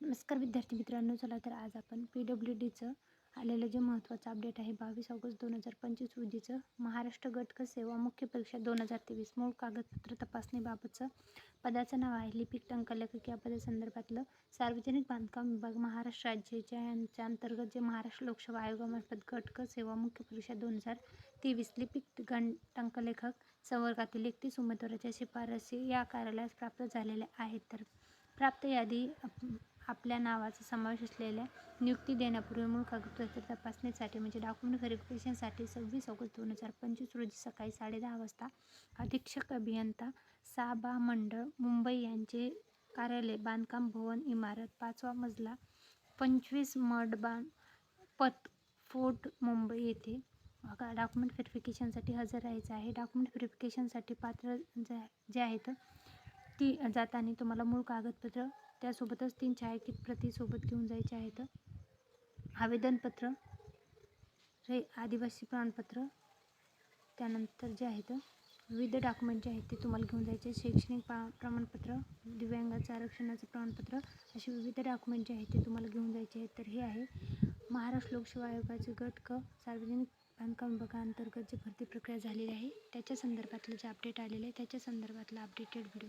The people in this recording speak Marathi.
नमस्कार विद्यार्थी मित्रांनो चला तर आज आपण पी डब्ल्यू डीचं आलेलं जे महत्त्वाचं अपडेट आहे बावीस ऑगस्ट दोन हजार पंचवीस रोजीचं महाराष्ट्र गटक सेवा मुख्य परीक्षा दोन हजार तेवीस. मूळ कागदपत्र तपासणीबाबतचं पदाचं नाव आहे लिपिक टंकलेखक या पदासंदर्भातलं सार्वजनिक बांधकाम विभाग महाराष्ट्र राज्याच्या यांच्या अंतर्गत जे महाराष्ट्र लोकसेवा आयोगामार्फत गटक सेवा मुख्य परीक्षा दोन हजार तेवीस लिपिक गण टंकलेखक संवर्गातील एकतीस उमेदवाराच्या शिफारसी या कार्यालयास प्राप्त झालेल्या आहेत. तर प्राप्त यादी आपल्या नावाचा समावेश असलेल्या नियुक्ती देण्यापूर्वी मूळ कागदपत्र तपासणीसाठी म्हणजे डॉक्युमेंट व्हेरिफिकेशनसाठी सव्वीस ऑगस्ट दोन हजार पंचवीस रोजी सकाळी साडेदहा वाजता अधीक्षक अभियंता साबा मंडळ मुंबई यांचे कार्यालय बांधकाम भवन इमारत पाचवा मजला पंचवीस मडबान पत फोर्ट मुंबई येथे डॉक्युमेंट व्हेरिफिकेशनसाठी हजर राहायचं आहे. डॉक्युमेंट व्हेरिफिकेशनसाठी पात्र जे जे आहेत ती जाताना तुम्हाला मूळ कागदपत्र त्यासोबतच तीन छायाकित प्रतीसोबत घेऊन जायचे आहेत. आवेदनपत्र रे आदिवासी प्रमाणपत्र त्यानंतर जे आहेत विविध डॉक्युमेंट जे आहेत ते तुम्हाला घेऊन जायचे. शैक्षणिक प्रा प्रमाणपत्र दिव्यांगाचं आरक्षणाचं प्रमाणपत्र असे विविध डॉक्युमेंट जे आहेत ते तुम्हाला घेऊन जायचे आहेत. तर हे आहे महाराष्ट्र लोकसेवा आयोगाचे गट क सार्वजनिक बांधकाम विभागाअंतर्गत जी भरती प्रक्रिया झालेली आहे त्याच्या संदर्भातलं जे अपडेट आलेलं आहे त्याच्या संदर्भातला अपडेटेड व्हिडिओ